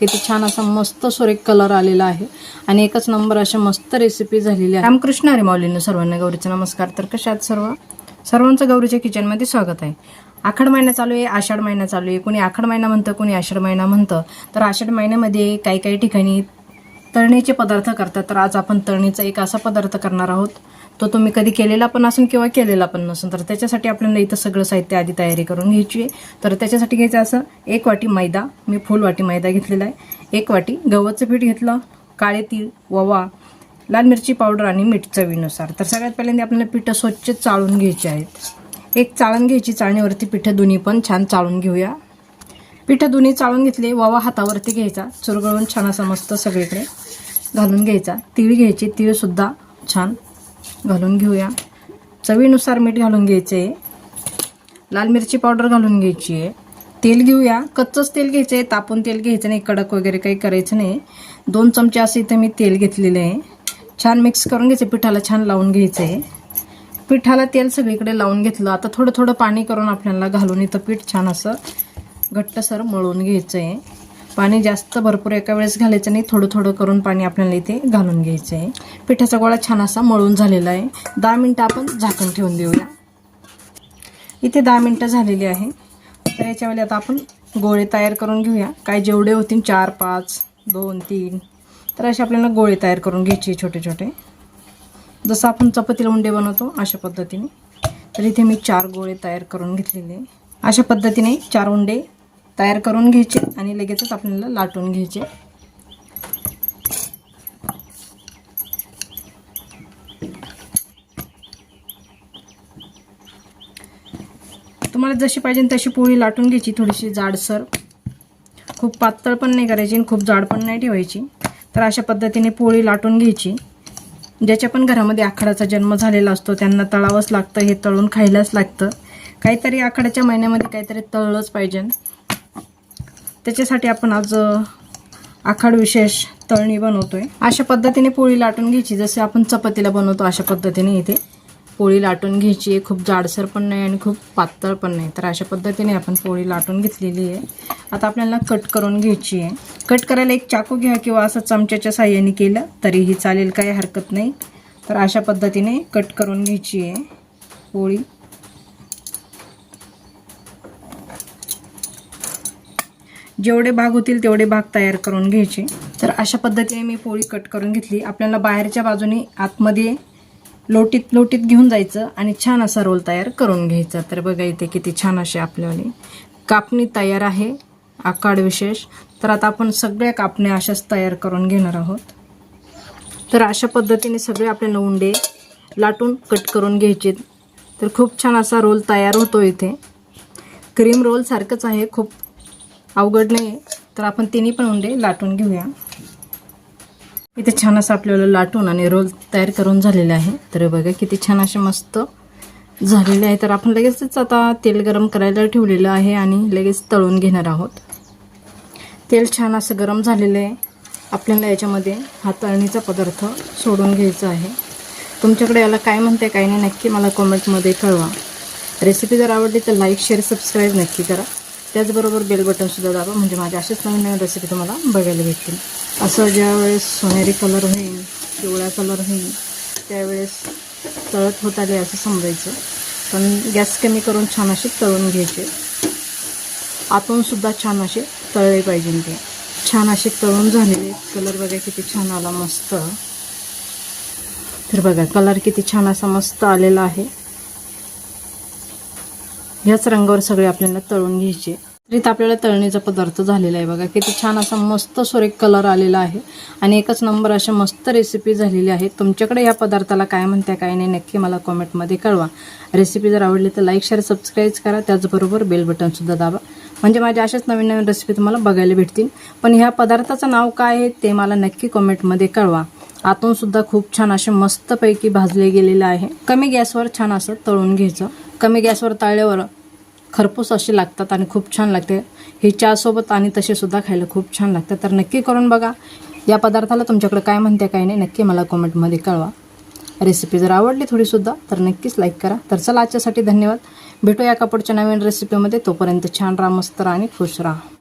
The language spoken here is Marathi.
किती छान असा मस्त सुरेख कलर आलेला आहे. आणि एकच नंबर अशा मस्त रेसिपी झालेली आहे. रामकृष्ण हरी माऊलीनं सर्वांना गौरीचा नमस्कार. तर कशा आहेत सर्व? सर्वांचं गौरीच्या किचनमध्ये स्वागत आहे. आखड महिना चालू आहे आषाढ महिना चालू आहे. कोणी आखड महिना म्हणतं कोणी आषाढ महिना म्हणतं. तर आषाढ महिन्यामध्ये काही काही ठिकाणी तळणीचे पदार्थ करतात. तर आज आपण तळणीचा एक असा पदार्थ करणार आहोत. तो तुम्ही कधी केलेला पण असून किंवा केलेला पण नसून तर त्याच्यासाठी आपल्याला इथं सगळं साहित्य आधी तयारी करून घ्यायची आहे. तर त्याच्यासाठी घ्यायचं असं एक वाटी मैदा. मी फुल वाटी मैदा घेतलेला आहे. एक वाटी गव्हाचं पीठ घेतलं काळे तीळ ववा लाल मिरची पावडर आणि मीठ चवीनुसार. तर सगळ्यात पहिल्यांदा आपल्याला पिठं स्वच्छ चाळून घ्यायची आहेत. एक चाळण घ्यायची चाळणीवरती पिठं दोन्ही पण छान चाळून घेऊया. पिठं दोन्ही चाळून घेतले वावा हातावरती घ्यायचा. चुरगळून छान असा मस्त सगळीकडे घालून घ्यायचा. तीळ घ्यायची तीळसुद्धा छान घालून घेऊया. चवीनुसार मीठ घालून घ्यायचं आहे लाल मिरची पावडर घालून घ्यायची आहे. तेल घेऊया. कच्चंच तेल घ्यायचं आहे तापून तेल घ्यायचं नाही कडक वगैरे काही करायचं नाही. दोन चमचे असं इथं मी तेल घेतलेलं आहे. छान मिक्स करून घ्यायचं पिठाला छान लावून घ्यायचं आहे पिठाला तेल सगळीकडे लावून घेतलं. आता थोडं थोडं पाणी करून आपल्याला घालून इथं पीठ छान असं घट्टसर मळून घ्यायचं आहे पाणी जास्त भरपूर एका वेळेस घालायचं नाही थोडं थोडं करून पाणी आपल्याला इथे घालून घ्यायचं आहे पिठाचा गोळा छान असा मळून झालेला आहे. दहा मिनटं आपण झाकण ठेवून देऊया. इथे दहा मिनटं झालेली आहे. तर याच्यावेळी आता आपण गोळे तयार करून घेऊया. काय जेवढे होतील चार पाच दोन तीन. तर असे आपल्याला गोळे तयार करून घ्यायचे छोटे छोटे. जसं आपण चपातीला उंडे बनवतो अशा पद्धतीने. तर इथे मी चार गोळे तयार करून घेतलेले अशा पद्धतीने चार उंडे तयार करून घ्यायचे आणि लगेचच आपल्याला लाटून घ्यायचे. तुम्हाला जशी पाहिजे तशी पोळी लाटून घ्यायची थोडीशी जाडसर. खूप पातळ पण नाही करायची आणि खूप जाड पण नाही ठेवायची. तर अशा पद्धतीने पोळी लाटून घ्यायची. ज्याच्या पण घरामध्ये आखाड्याचा जन्म झालेला असतो त्यांना तळावंच लागतं हे तळून खायलाच लागतं. काहीतरी आखाड्याच्या महिन्यामध्ये काहीतरी तळलंच पाहिजे. त्याच्यासाठी आपण आज आखाड विशेष तळणी बनवतो आहे अशा पद्धतीने पोळी लाटून घ्यायची. जसे आपण चपातीला बनवतो अशा पद्धतीने इथे पोळी लाटून घ्यायची. आहे खूप जाडसर पण नाही आणि खूप पातळ पण नाही. तर अशा पद्धतीने आपण पोळी लाटून घेतलेली आहे. आता आपल्याला कट करून घ्यायची आहे. कट करायला एक चाकू घ्या किंवा असं चमच्याच्या साह्याने केलं तरीही चालेल काही हरकत नाही. तर अशा पद्धतीने कट करून घ्यायची आहे पोळी. जेवढे भाग होतील तेवढे भाग तयार करून घ्यायचे. तर अशा पद्धतीने मी पोळी कट करून घेतली. आपल्याला बाहेरच्या बाजूने आतमध्ये लोटीत लोटीत घेऊन जायचं आणि छान असा रोल तयार करून घ्यायचा. तर बघा इथे किती छान असे आपल्याला कापणी तयार आहे. आकाड विशेष. तर आता आपण सगळ्या कापण्या अशाच तयार करून घेणार आहोत. तर अशा पद्धतीने सगळे आपल्याला उंडे लाटून कट करून घ्यायचे तर खूप छान असा रोल तयार होतो इथे. क्रीम रोल सारखंच आहे. खूप अवघड नाही तर आपण तिन्ही पण उंडे लाटून घेऊया. इथे छान असं आपल्याला लाटून आणि रोल तयार करून झालेले आहे. तर बघा किती छान असे मस्त झालेले आहे. तर आपण लगेचच आता तेल गरम करायला ठेवलेलं आहे आणि लगेच तळून घेणार आहोत. तेल छान असं गरम झालेलं आहे. आपल्याला याच्यामध्ये हा तळणीचा पदार्थ सोडून घ्यायचा आहे. तुमच्याकडे याला काय म्हणते काय नाही नक्की मला कॉमेंटमध्ये कळवा. रेसिपी जर आवडली तर लाईक शेअर सबस्क्राईब नक्की करा. त्याचबरोबर बेल बटनसुद्धा दाबा. म्हणजे माझ्या असेच नवीन नवीन रेसिपी तुम्हाला बघायला भेटतील. असं ज्यावेळेस सोनेरी कलर होईल पिवळा कलर होईल त्यावेळेस तळत होत आले असं समजायचं. पण गॅस कमी करून छान असे तळून घ्यायचे. आतूनसुद्धा छान असे तळले पाहिजे ते. छान असे तळून झालेले. कलर बघा किती छान आला मस्त. तर बघा कलर किती छान असा मस्त आलेला आहे. ह्याच रंगावर सगळे आपल्याला तळून घ्यायचे. तर आपल्याला तळणीचा पदार्थ झालेला आहे बघा. किती छान असा मस्त सुरेख कलर आलेला आहे. आणि एकच नंबर अशा मस्त रेसिपी झालेली आहे. तुमच्याकडे या पदार्थाला काय म्हणते काय नाही नक्की मला कॉमेंटमध्ये कळवा. रेसिपी जर आवडली तर लाईक शेअर सबस्क्राईब करा. त्याचबरोबर बेल बटनसुद्धा दाबा. म्हणजे माझ्या अशाच नवीन नवीन रेसिपी तुम्हाला बघायला भेटतील. पण ह्या पदार्थाचं नाव काय आहे ते मला नक्की कॉमेंटमध्ये कळवा. आतून सुद्धा खूप छान असे मस्तपैकी भाजले गेलेले आहे. कमी गॅसवर छान असं तळून घ्यायचं. कमी गॅसवर तळल्यावर खरपूस असे लागतात आणि खूप छान लागते. हे चहासोबत आणि तसेसुद्धा खायला खूप छान लागतं तर नक्की करून बघा. या पदार्थाला तुमच्याकडे काय म्हणते काय नाही नक्की मला कॉमेंटमध्ये कळवा. रेसिपी जर आवडली थोडीसुद्धा तर नक्कीच लाईक करा. तर चला आजच्यासाठी धन्यवाद. भेटूया कपडच्या नवीन रेसिपीमध्ये तोपर्यंत छान राहा मस्त राहा आणि खुश राहा.